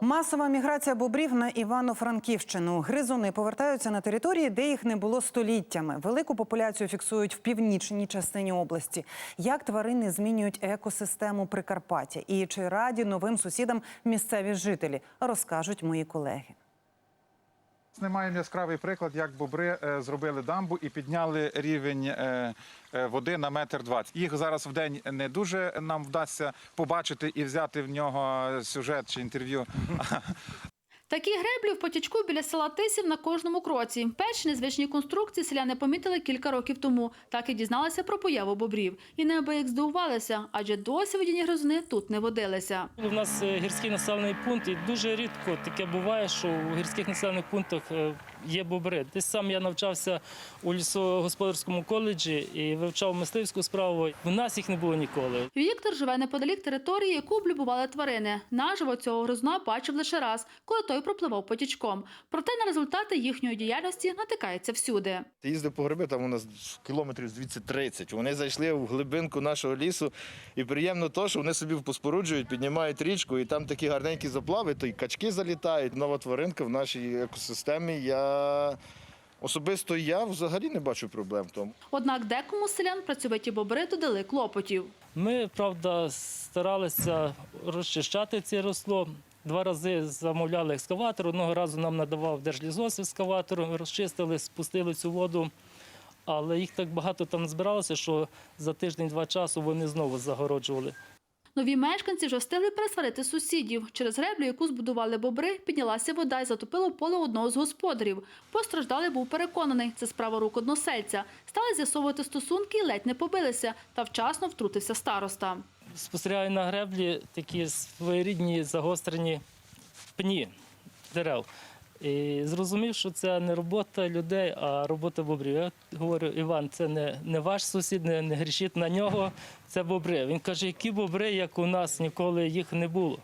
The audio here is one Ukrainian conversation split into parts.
Масова міграція бобрів на Івано-Франківщину. Гризуни повертаються на території, де їх не було століттями. Велику популяцію фіксують в північній частині області. Як тварини змінюють екосистему Прикарпаття і чи раді новим сусідам місцеві жителі, розкажуть мої колеги. Ми маємо яскравий приклад, як бобри е, зробили дамбу і підняли рівень е, е, води на метр двадцять. Їх зараз в день не дуже нам вдасться побачити і взяти в нього сюжет чи інтерв'ю. Такі греблі в потічку біля села Тисів на кожному кроці. Перші незвичні конструкції селяни помітили кілька років тому. Так і дізналися про появу бобрів. І неабияк здивувалися, адже досі водяні гризуни тут не водилися. У нас е, гірський населений пункт, і дуже рідко таке буває, що у гірських населених пунктах е, є бобри. Десь сам я навчався у лісогосподарському коледжі і вивчав мисливську справу. В нас їх не було ніколи. Віктор живе неподалік території, яку облюбували тварини. Наживо цього гризуна бачив лише раз, коли той пропливав потічком. Проте на результати їхньої діяльності натикається всюди. Ти їздив по гриби, там у нас кілометрів звідси 30. Вони зайшли в глибинку нашого лісу, і приємно то, що вони собі поспоруджують, піднімають річку, і там такі гарненькі заплави, то й качки залітають. Нова тваринка в нашій екосистемі. Я особисто я взагалі не бачу проблем в тому. Однак декому селян працьовиті бобри додали клопотів. Ми, правда, старалися розчищати це росло. Два рази замовляли екскаватор. Одного разу нам надавав Держлізос екскаватор, розчистили, спустили цю воду. Але їх так багато там збиралося, що за тиждень-два часу вони знову загороджували. Нові мешканці вже встигли пересварити сусідів. Через греблю, яку збудували бобри, піднялася вода і затопила поле одного з господарів. Постраждалий був переконаний, це справа рук односельця. Стали з'ясовувати стосунки і ледь не побилися, та вчасно втрутився староста. Спостерігаю на греблі такі своєрідні загострені пні дерев. І зрозумів, що це не робота людей, а робота бобрів. Я говорю, Іван, це не, не ваш сусід, не, не грішіть на нього, це бобри. Він каже, які бобри, як у нас ніколи їх не було.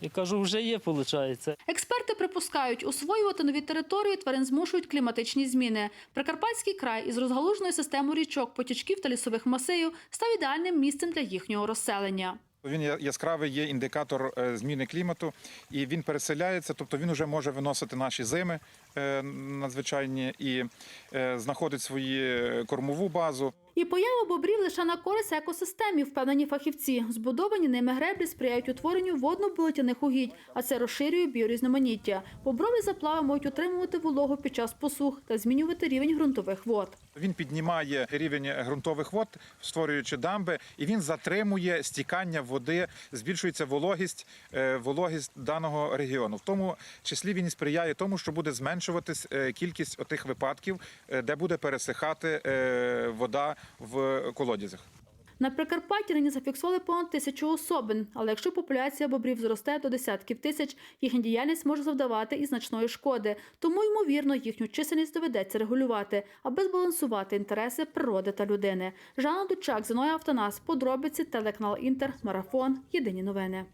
Я кажу, вже є, виходить. Експерти припускають, освоювати нові території тварин змушують кліматичні зміни. Прикарпатський край із розгалуженою системою річок, потічків та лісових масивів став ідеальним місцем для їхнього розселення. Він яскравий є індикатор е, зміни клімату, і він переселяється, тобто він вже може виносити наші зими е, надзвичайні і е, знаходить свою кормову базу. І поява бобрів лише на користь екосистемі, впевнені фахівці. Збудовані ними греблі сприяють утворенню водно-болотяних угідь, а це розширює біорізноманіття. Боброві заплави можуть утримувати вологу під час посух та змінювати рівень ґрунтових вод. Він піднімає рівень ґрунтових вод, створюючи дамби, і він затримує стікання води, збільшується вологість, е, вологість даного регіону. В тому числі він сприяє тому, що буде зменшуватись е, кількість отих випадків, е, де буде пересихати вода в колодязях. На Прикарпатті нині зафіксували понад тисячу особин, але якщо популяція бобрів зросте до десятків тисяч, їхня діяльність може завдавати і значної шкоди. Тому, ймовірно, їхню чисельність доведеться регулювати, аби збалансувати інтереси природи та людини. Жанна Дучак, Зіноя Автонас, подробиці, телеканал Інтер, Марафон. Єдині новини.